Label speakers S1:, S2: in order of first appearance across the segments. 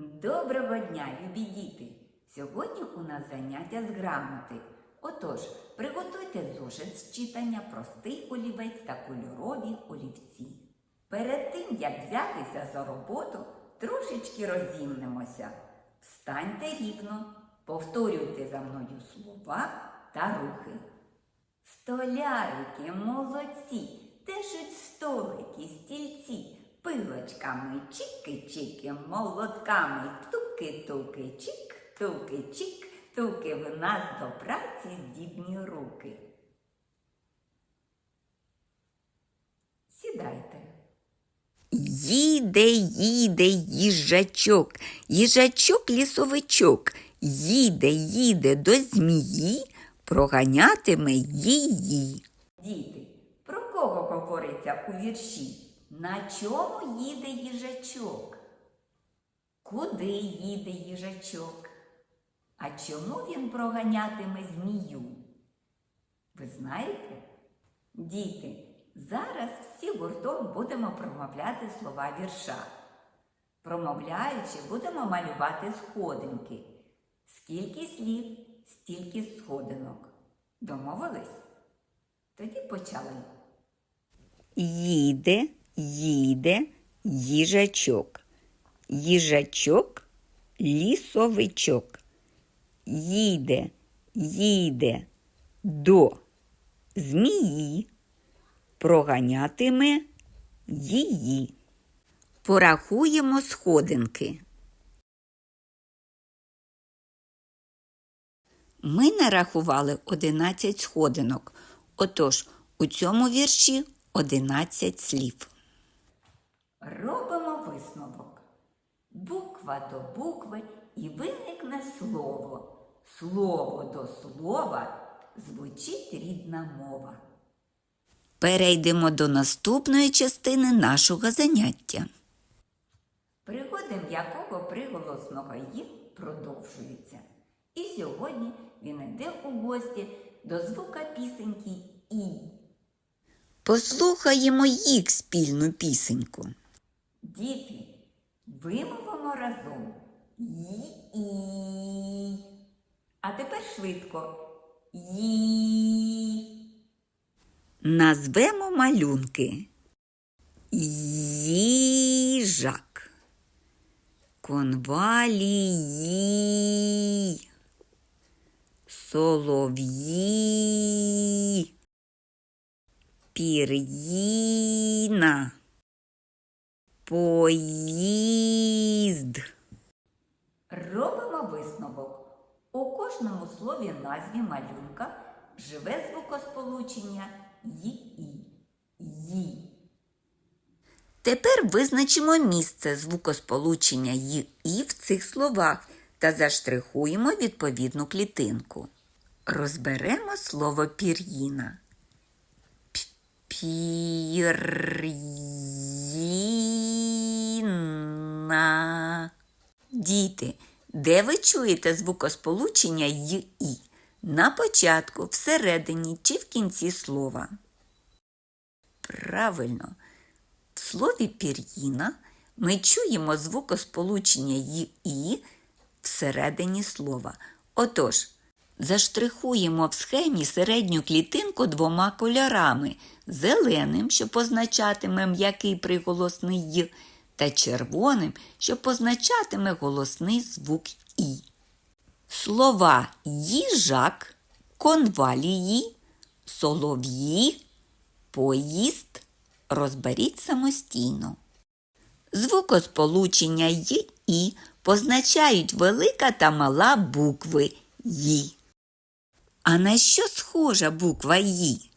S1: Доброго дня, любі діти! Сьогодні у нас заняття з грамоти. Отож, приготуйте зошит з читання, простий олівець та кольорові олівці. Перед тим, як взятися за роботу, трошечки розімнемося. Встаньте рівно, повторюйте за мною слова та рухи. Столярики молодці, тешуть столики, стільці, пилочками чики-чики, молотками туки-туки, чик-туки-чик, туки в нас до праці здібні руки. Сідайте.
S2: Їде, їде їжачок, їжачок лісовичок, їде, їде до змії, проганятиме її.
S1: Діти, про кого говориться у вірші? На чому їде їжачок? Куди їде їжачок? А чому він проганятиме змію? Ви знаєте? Діти, зараз всі гуртом будемо промовляти слова вірша. Промовляючи, будемо малювати сходинки. Скільки слів, стільки сходинок. Домовились? Тоді почали.
S2: Їде, їде їжачок, їжачок лісовичок. Їде, їде до змії, проганятиме її. Порахуємо сходинки. Ми нарахували 11 сходинок. Отож, у цьому вірші 11 слів.
S1: Буква до букви і виникне слово. Слово до слова звучить рідна мова.
S2: Перейдемо до наступної частини нашого заняття.
S1: Пригоди м'якого приголосного «ї» продовжуються. І сьогодні він іде у гості до звука пісеньки І.
S2: Послухаємо їх спільну пісеньку.
S1: Діти, вимовимо разом «ї-і». А тепер швидко. «Ї».
S2: Назвемо малюнки. Їжак. Конвалії. Солов'ї. Пір'їна. Поїзд.
S1: Кожному слові назві малюнка живе звукосполучення «ї-і». «Ї».
S2: Тепер визначимо місце звукосполучення «й» і в цих словах та заштрихуємо відповідну клітинку. Розберемо слово пір'їна. Пір'їна. Діти, де ви чуєте звукосполучення «й» і? На початку, всередині чи в кінці слова? Правильно. В слові пір'їна ми чуємо звукосполучення «й» і всередині слова. Отож, заштрихуємо в схемі середню клітинку двома кольорами зеленим, що позначатиме м'який приголосний «й», та червоним, що позначатиме голосний звук І. Слова їжак, конвалії, солов'ї, поїзд розберіть самостійно. Звукосполучення «й» і позначають велика та мала букви «ї». А на що схожа буква «ї»?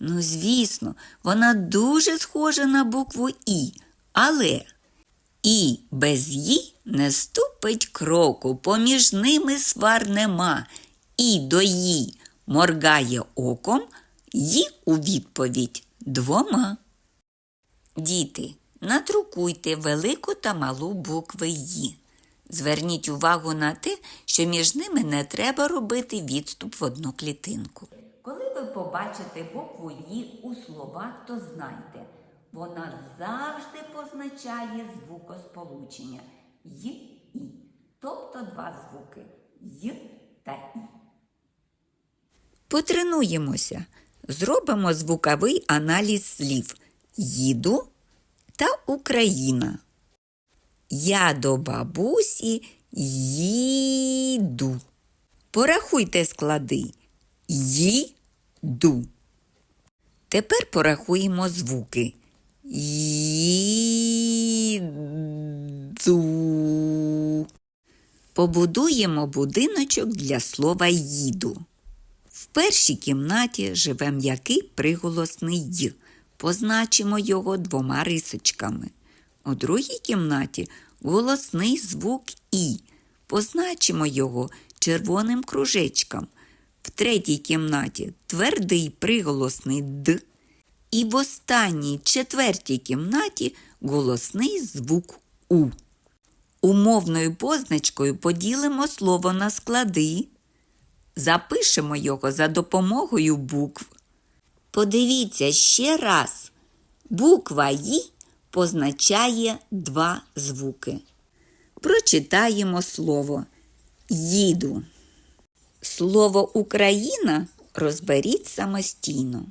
S2: Ну, звісно, вона дуже схожа на букву І, але і без «ї» не ступить кроку, поміж ними свар нема. І до «ї» моргає оком, «ї» у відповідь двома. Діти, надрукуйте велику та малу букви «ї». Зверніть увагу на те, що між ними не треба робити відступ в одну клітинку.
S1: Коли ви побачите букву «ї» у словах, то знайте, вона завжди позначає звукосполучення «й» І, тобто два звуки Й та І.
S2: Потренуємося. Зробимо звуковий аналіз слів їду та Україна. Я до бабусі їду. Порахуйте склади. Їду. Тепер порахуємо звуки. Їду. Побудуємо будиночок для слова їду. В першій кімнаті живе м'який приголосний й. Позначимо його двома рисочками. У другій кімнаті голосний звук І. Позначимо його червоним кружечком. В третій кімнаті твердий приголосний Д. І в останній четвертій кімнаті голосний звук У. Умовною позначкою поділимо слово на склади. Запишемо його за допомогою букв. Подивіться ще раз. Буква «Й» позначає два звуки. Прочитаємо слово їду. Слово Україна розберіть самостійно.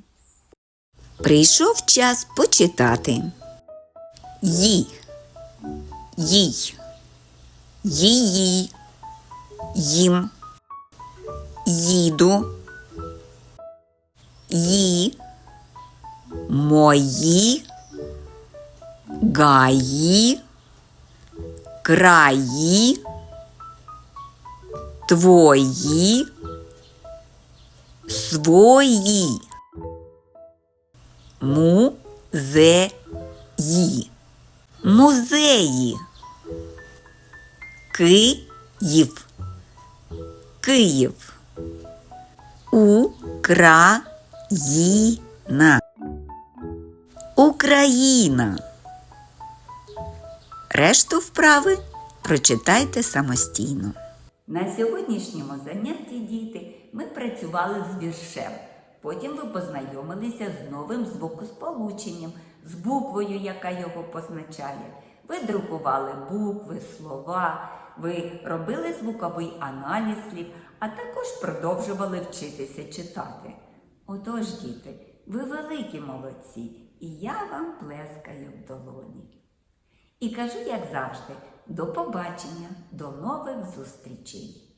S2: Прийшов час почитати. Ї. Їй. Її. Їм їду, ї, мої, гаї, краї, твої, свої, музеї, музеї, Київ, Київ. Україна. Україна. Решту вправи прочитайте самостійно.
S1: На сьогоднішньому занятті, діти, ми працювали з віршем. Потім ви познайомилися з новим звукосполученням, з буквою, яка його позначає. Ви друкували букви, слова, ви робили звуковий аналіз слів, а також продовжували вчитися читати. Отож, діти, ви великі молодці, і я вам плескаю в долоні. І кажу, як завжди, до побачення, до нових зустрічей!